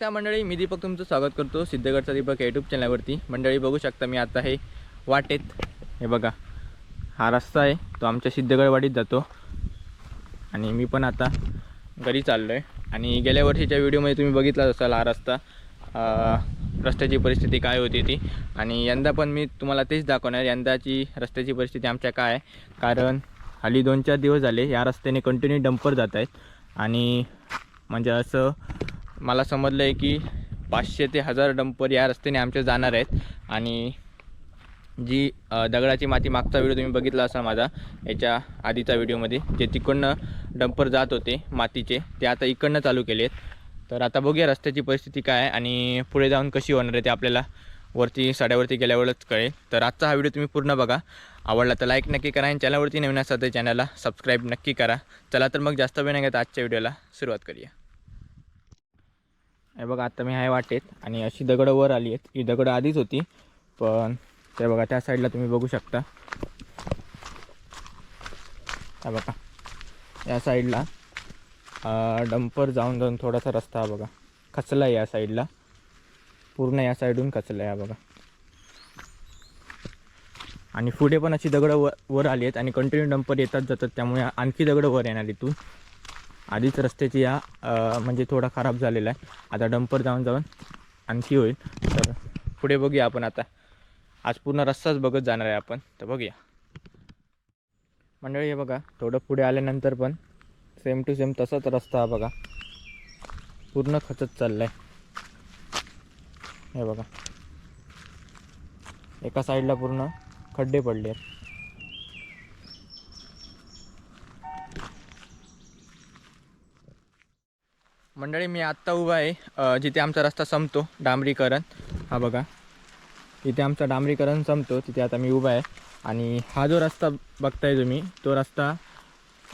नमस्कार मंडळी मी दीपक तुमचं स्वागत करतो सिद्धगडचा दीपक यूट्यूब चॅनलवरती मंडळी बघू शकता मी आता हे वाटेत. हे बघा हा रस्ता आहे तो आमच्या सिद्धगडवाडीत जातो. आणि मी पण आता घरी चाललो आहे आणि गेल्या वर्षीच्या व्हिडिओमध्ये तुम्ही बघितलाच असाल हा रस्ता. रस्त्याची परिस्थिती काय होती ती. आणि यंदा पण मी तुम्हाला तेच दाखवणार यंदाची रस्त्याची परिस्थिती आमच्या काय आहे. कारण हल्ली दोन चार दिवस झाले या रस्त्याने कंटिन्यू डंपर जात आहेत. आणि म्हणजे असं मला समजलं आहे की पाचशे ते हजार डंपर या रस्त्याने आमच्या जाणार आहेत. आणि जी दगडाची माती मागचा व्हिडिओ तुम्ही बघितला असा माझा याच्या आधीचा व्हिडिओमध्ये जे तिकडनं डंपर जात होते मातीचे ते आता इकडनं चालू केले आहेत. तर आता बघूया रस्त्याची परिस्थिती काय आहे आणि पुढे जाऊन कशी होणार आहे ते आपल्याला वरती साड्यावरती गेल्यावरच कळेल. तर आजचा हा व्हिडिओ तुम्ही पूर्ण बघा. आवडला तर लाईक नक्की करा आणि चॅनलवरती नवीन असाल तर चॅनलला सबस्क्राईब नक्की करा. चला तर मग जास्त वेळ नाही घेता आजच्या व्हिडिओला सुरुवात करूया. हे बघा आता मी आहे वाटेत आणि अशी दगडं वर आली आहेत. ही दगडं आधीच होती पण ते बघा त्या साईडला तुम्ही बघू शकता. हा बघा या साईडला डंपर जाऊन जाऊन थोडासा रस्ता हा बघा खचला आहे या साईडला पूर्ण या साईडून खचला आहे बघा. आणि पुढे पण अशी दगडं वर वर आली आहेत आणि कंटिन्यू डंपर येतात जातात त्यामुळे आणखी दगडं वर येणार इथून. आधीच रस्त्याची या म्हणजे थोडा खराब झालेला आहे. आता डंपर जाऊन जाऊन आणखी होईल. तर पुढे बघूया आपण आता. आज पूर्ण रस्ताच बघत जाणार आहे आपण. तर बघूया. मंडळी हे बघा थोडं पुढे आल्यानंतर पण सेम टू सेम तसाच रस्ता हा बघा. पूर्ण खचत चालला आहे हे बघा. एका साईडला पूर्ण खड्डे पडले आहेत मंडळी मी आत्ता उभा आहे जिथे आमचा रस्ता संपतो डांबरीकरण. हा बघा. इथे आमचा डांबरीकरण संपतो तिथे आता मी उभा आहे. आणि हा जो रस्ता बघताय तुम्ही तो रस्ता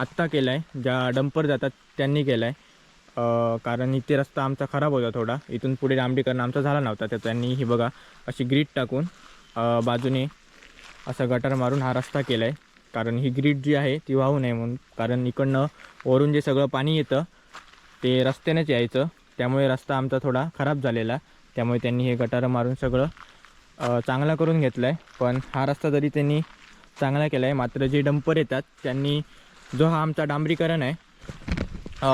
आत्ता केला आहे ज्या डंपर जातात त्यांनी केला आहे कारण इथे रस्ता आमचा खराब होता थोडा. इथून पुढे डांबरीकरण आमचा झाला नव्हता तर त्यांनी ही बघा अशी ग्रीड टाकून बाजूने असा गटार मारून हा रस्ता केला आहे कारण ही ग्रीड जी आहे ती वाहू नये म्हणून. कारण इकडनं वरून जे सगळं पाणी येतं ते रस्त्यानेच यायचं. त्यामुळे रस्ता आमचा थोडा खराब झालेला. त्यामुळे त्यांनी हे गटारं मारून सगळं चांगला करून घेतलं आहे पण हा रस्ता जरी त्यांनी चांगला केला आहे मात्र जे डंपर येतात त्यांनी जो हा आमचा डांबरीकरण आहे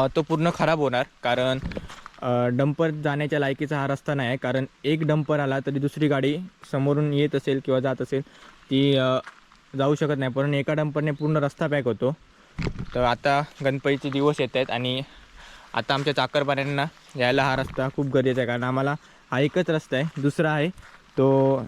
तो पूर्ण खराब होणार. कारण डंपर जाण्याच्या लायकीचा हा रस्ता नाही आहे. कारण एक डंपर आला तरी दुसरी गाडी समोरून येत असेल किंवा जात असेल ती जाऊ शकत नाही. पण एका डंपरने पूर्ण रस्ता पॅक होतो. तर आता गणपतीचे दिवस येत आहेत आणि आता आमच्या चाकरपाऱ्यांना यायला हा रस्ता खूप गरजेचा आहे कारण आम्हाला हा एकच रस्ता आहे दुसरा आहे. तो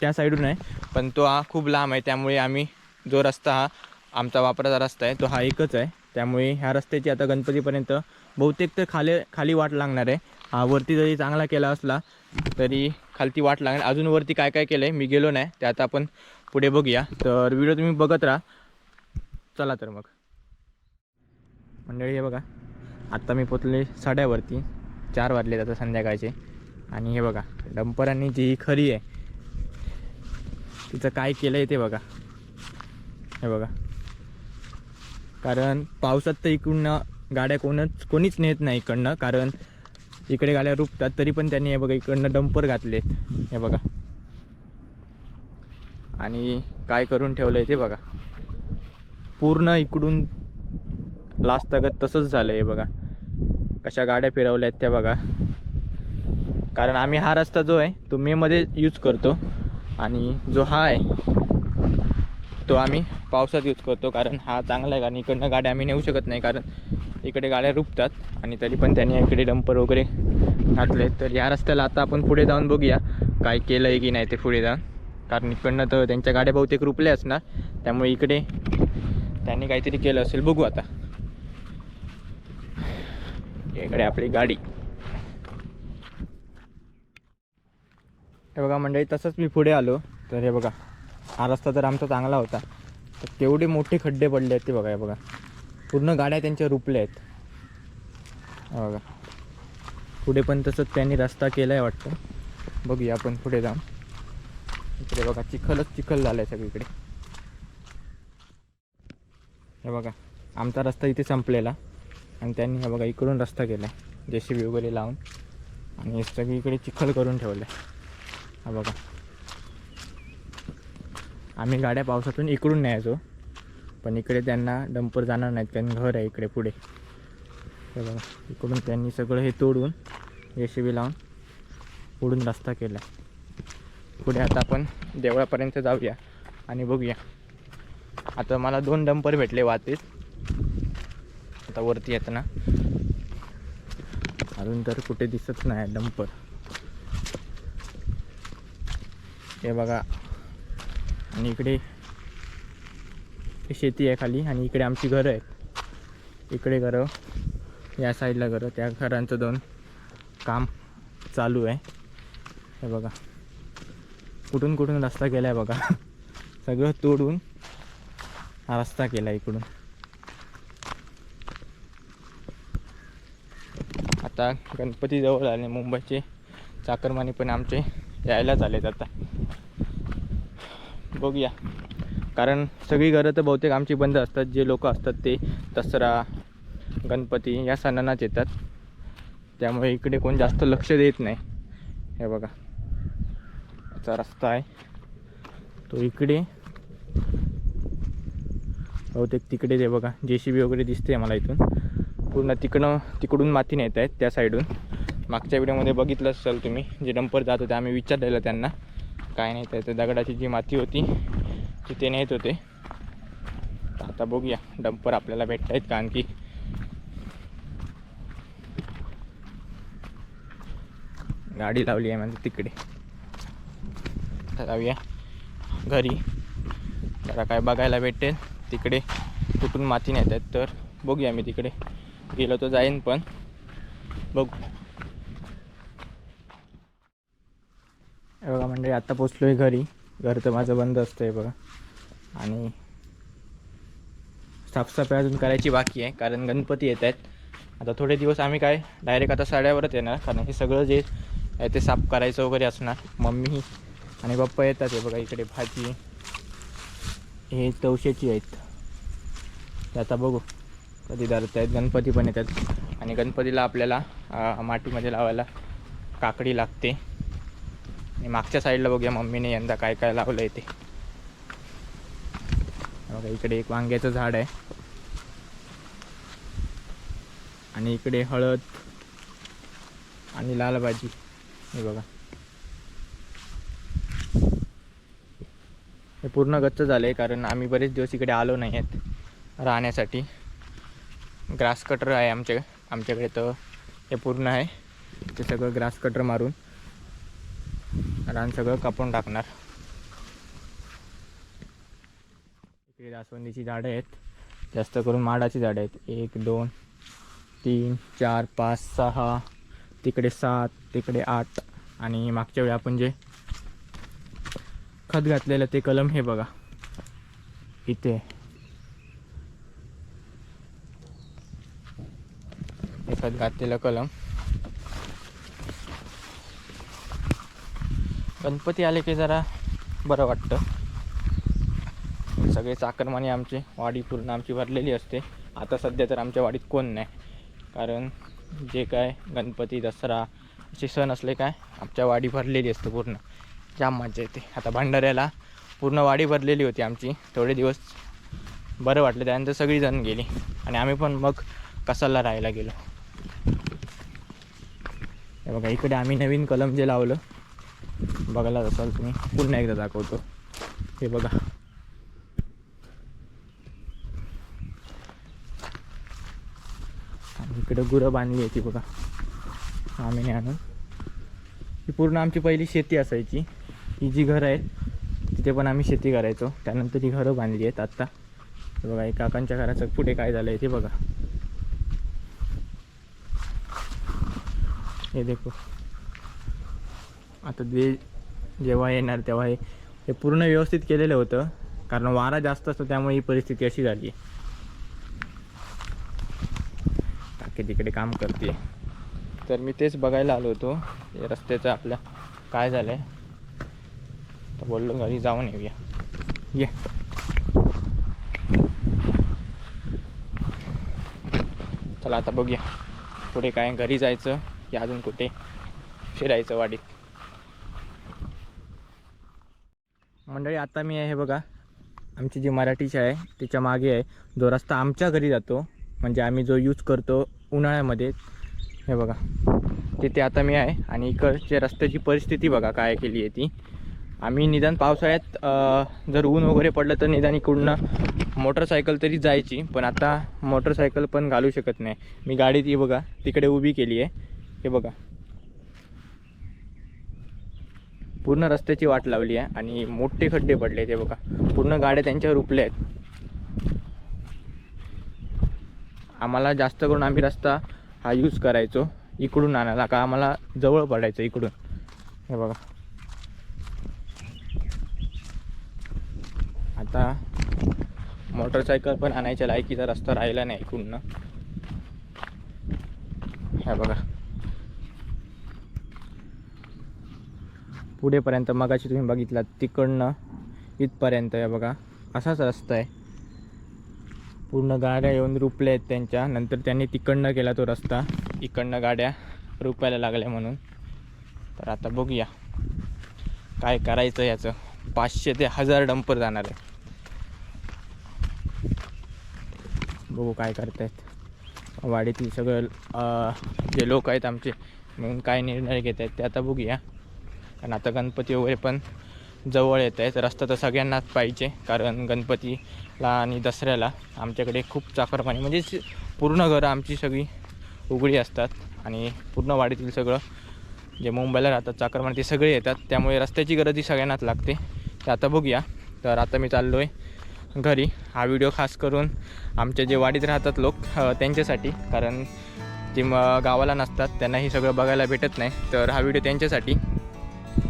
त्या साईडून आहे. पण तो हा खूप लांब आहे त्यामुळे आम्ही जो रस्ता हा आमचा वापराचा रस्ता आहे तो हा एकच आहे. त्यामुळे ह्या रस्त्याची आता गणपतीपर्यंत बहुतेक तर खाली खाली वाट लागणार आहे. हा वरती जरी चांगला केला असला तरी खालती वाट लागणार. अजून वरती काय काय केलं आहे मी गेलो नाही. ते आता आपण पुढे बघूया. तर व्हिडिओ तुम्ही बघत राहा. चला तर मग. मंडळी हे बघा. आत्ता मी पोचले साड्यावरती. चार वाजले आता संध्याकाळचे. आणि हे बघा डंपरांनी जी खरी आहे तिचं काय केलं आहे ते बघा. हे बघा. कारण पावसात तर इकडनं गाड्या कोणच कोणीच नेत नाही इकडनं. कारण इकडे गाड्या रुपतात तरी पण त्यांनी हे बघा इकडनं डंपर घातले. हे बघा. आणि काय करून ठेवलं आहे ते बघा. पूर्ण इकडून लास्टगत तसंच झालं आहे बघा. कशा गाड्या फिरवल्या आहेत त्या बघा. कारण आम्ही हा रस्ता जो आहे तो मेमध्ये यूज करतो. आणि जो हा आहे तो आम्ही पावसात यूज करतो. कारण हा चांगला आहे कारण इकडनं गाड्या आम्ही नेऊ शकत नाही. कारण इकडे गाड्या रुपतात आणि तरी पण त्यांनी इकडे डंपर वगैरे घातले. तर या रस्त्याला आता आपण पुढे जाऊन बघूया काय केलं आहे की नाही ते पुढे जाऊन. कारण इकडनं तर त्यांच्या गाड्या बहुतेक रुपल्या असणार त्यामुळे इकडे त्यांनी काहीतरी केलं असेल. बघू आता. इकडे आपली गाडी. हे बघा मंडळी तसंच मी पुढे आलो. तर हे बघा हा रस्ता तर आमचा चांगला होता तर केवढे मोठे खड्डे पडले आहेत ते बघा हे बघा. पूर्ण गाड्या त्यांच्या रुपल्या आहेत. बघा. पुढे पण तसंच त्यांनी रस्ता केला आहे वाटतं. बघूया आपण पुढे जाऊन. इकडे बघा चिखलच चिखल झालं आहे सगळीकडे. हे बघा आमचा रस्ता इथे संपलेला. आणि त्यांनी हे बघा इकडून रस्ता केला. आहे जे सी बी वगैरे लावून. आणि सगळीकडे चिखल करून ठेवलं. आहे हा बघा. आम्ही गाड्या पावसातून इकडून न्यायचो. पण इकडे त्यांना डंपर जाणार नाहीत. कारण घर आहे इकडे पुढे. हे बघा. इकडून त्यांनी सगळं हे तोडून जेसीबी लावून पुढून रस्ता केला. पुढे आता आपण देवळापर्यंत जाऊया आणि बघूया. आता मला दोन डंपर भेटले वातेत आता वरती येताना अजून तर कुठे दिसत नाही डंपर. हे बघा. आणि इकडे शेती आहे खाली आणि इकडे आमची घरं आहेत. इकडे घरं या साईडला घरं त्या घरांचं दोन काम चालू आहे. हे बघा. कुठून कुठून रस्ता केला आहे बघा. सगळं तोडून हा रस्ता केला इकडून. आता गणपती जवळ आले मुंबईचे. चाकरमानी पण आमचे यायलाच आलेत आता. बघूया. कारण सगळी घरं तर बहुतेक आमची बंद असतात जे लोक असतात ते दसरा गणपती या सणांनाच येतात. त्यामुळे इकडे कोण जास्त लक्ष देत नाही. हे बघा. याचा रस्ता आहे. तो इकडे. बहुतेक तिकडेच आहे बघा. जे सी बी वगैरे दिसते मला इथून. पूर्ण तिकडं तिकडून माती नेत आहेत त्या साईडून. मागच्या व्हिडिओमध्ये बघितलं असाल तुम्ही जे डंपर जात होते आम्ही विचारलेलं त्यांना. काय नाही तर दगडाची जी माती होती ती ते नेत होते. आता बघूया डंपर आपल्याला भेटत आहेत कारण की गाडी लावली आहे म्हणजे तिकडे. तर जाऊया घरी. जरा काय बघायला भेटेल. तिकडे कुठून माती नेत आहेत तर बघूया मी तिकडे. गेलो तर जाईन पण बघू. हे बघा म्हणजे आता पोचलो आहे घरी. घर तर माझं बंद असतं आहे बघा. आणि साफसफाई अजून करायची बाकी आहे कारण गणपती येत आहेत. आता थोडे दिवस आम्ही काय डायरेक्ट आता साड्यावरच येणार कारण हे सगळं जे आहे ते साफ करायचं वगैरे असणार. मम्मी आणि पप्पा येतात हे बघा इकडे भाजी. हे तवशेची आहेत. ते आता बघू. कधी धरत आहेत. गणपती पण येतात. आणि गणपतीला आपल्याला मातीमध्ये लावायला काकडी लागते. आणि मागच्या साईडला बघूया मम्मीने यंदा काय काय लावलं आहे ते. बघा इकडे एक वांग्याचं झाड आहे. आणि इकडे हळद आणि लाल भाजी. हे बघा. हे पूर्ण गच्च झालं आहे कारण आम्ही बरेच दिवस इकडे आलो नाही आहेत राहण्यासाठी. ग्रास कटर आहे आमच्या आमच्याकडे तर हे पूर्ण आहे. ते सगळं ग्रास कटर मारून रान सगळं कापून टाकणार. इकडे जास्वंदीची झाडं आहेत. जास्त करून माडाची झाडं आहेत. एक दोन तीन चार पाच सहा तिकडे सात तिकडे आठ आणि मागच्या वेळी आपण जे खत घातलेलं ते कलम हे बघा. इथे हे खत घातलेलं कलम. गणपती आले की जरा बरं वाटतं. सगळे चाकरमाने आमचे वाडी पूर्ण आमची भरलेली असते. आता सध्या तर आमच्या वाडीत कोण नाही. कारण जे काय गणपती दसरा असे सण असले काय आमच्या वाडी भरलेली असते पूर्ण. जाम मजा येते. आता भंडाऱ्याला पूर्ण वाडी भरलेली होती आमची. थोडे दिवस बरं वाटलं. त्यानंतर सगळीजण गेली. आणि आम्ही पण मग कसाला राहायला गेलो. हे बघा इकडे आम्ही नवीन कलम जे लावलं बघायला असाल तुम्ही. पुन्हा एकदा दाखवतो. हे बघा. इकडं इकडे गुरं बांधली आहे ती बघा. आम्ही आणून ही पूर्ण आमची पहिली शेती असायची. ही जी घरं आहेत तिथे पण आम्ही शेती करायचो. त्यानंतर ही घरं बांधली आहेत आत्ता. बघा एक काकांच्या घराचं पुढे काय झालं आहे ते बघा. हे देखो. आता ते जेव्हा येणार तेव्हा हे हे पूर्ण व्यवस्थित केलेलं होतं. कारण वारा जास्त असतो त्यामुळे ही परिस्थिती अशी झाली. टाके तिकडे काम करते. तर मी तेच बघायला आलो होतो. रस्त्याचं आपल्या काय झालं आहे तर बोललो घरी जाऊन येऊया. ये. चला आता बघूया. पुढे काय घरी जायचं. की अजून कुठे फिरायचं वाडीत. मंडळी आता मी आहे हे बघा आमची जी मराठी शाळा आहे त्याच्यामागे आहे. जो रस्ता आमच्या घरी जातो म्हणजे आम्ही जो यूज करतो उन्हाळ्यामध्ये हे बघा. तिथे आता मी आहे आणि इकडच्या रस्त्याची परिस्थिती बघा काय केली आहे ती. आम्ही निदान पावसाळ्यात जर ऊन वगैरे पडलं तर निदान इकडनं मोटरसायकल तरी जायची पण आता मोटरसायकल पण घालू शकत नाही. मी गाडी ती बघा तिकडे उभी केली आहे. हे बघा. पूर्ण रस्त्याची वाट लावली आहे आणि मोठे खड्डे पडले ते बघा. पूर्ण गाड्या त्यांच्यावर उपल्या आहेत. आम्हाला जास्त करून आम्ही रस्ता हा यूज करायचो इकडून आणायला का आम्हाला जवळ पडायचं इकडून. हे बघा. आता मोटरसायकल पण आणायच्या लायकीचा रस्ता राहिला नाही इकडून हे बघा. पुढेपर्यंत मगाशी तुम्ही बघितलात तिकडनं इथपर्यंत या बघा. असाच रस्ता आहे. पूर्ण गाड्या येऊन रुपल्या आहेत त्यांच्या. नंतर त्यांनी तिकडनं केला तो रस्ता. इकडनं गाड्या रुपायला लागल्या म्हणून. तर आता बघूया. काय करायचं याचं? पाचशे ते हजार डंपर जाणार आहे. बघू काय करतायत. वाडीतील सगळं जे लोक आहेत आमचे म्हणून काय निर्णय घेत आहेत ते आता बघूया. कारण आता गणपती वगैरे पण जवळ येत आहेत. रस्ता तर सगळ्यांनाच पाहिजे कारण गणपतीला आणि दसऱ्याला आमच्याकडे खूप चाकरपाणी म्हणजे पूर्ण घरं आमची सगळी उघडी असतात आणि पूर्ण वाडीतील सगळं जे मुंबईला राहतात चाकरमाने ते सगळे येतात. त्यामुळे रस्त्याची गरज ही सगळ्यांनाच लागते. तर आता बघूया. तर आता मी चाललो आहे घरी. हा व्हिडिओ खास करून आमचे जे वाडीत राहतात लोक त्यांच्यासाठी कारण जे म गावाला नसतात त्यांना हे सगळं बघायला भेटत नाही. तर हा व्हिडिओ त्यांच्यासाठी.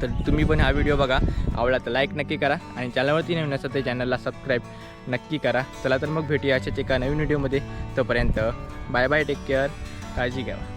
तर तुम्ही पण हा व्हिडिओ बघा. आवडला तर लाईक नक्की करा आणि चॅनलवरती नवीन असं ते चॅनलला सबस्क्राईब नक्की करा. चला तर मग भेटूया अशाच एका नवीन व्हिडिओमध्ये तोपर्यंत बाय बाय टेक केअर काळजी घ्यावा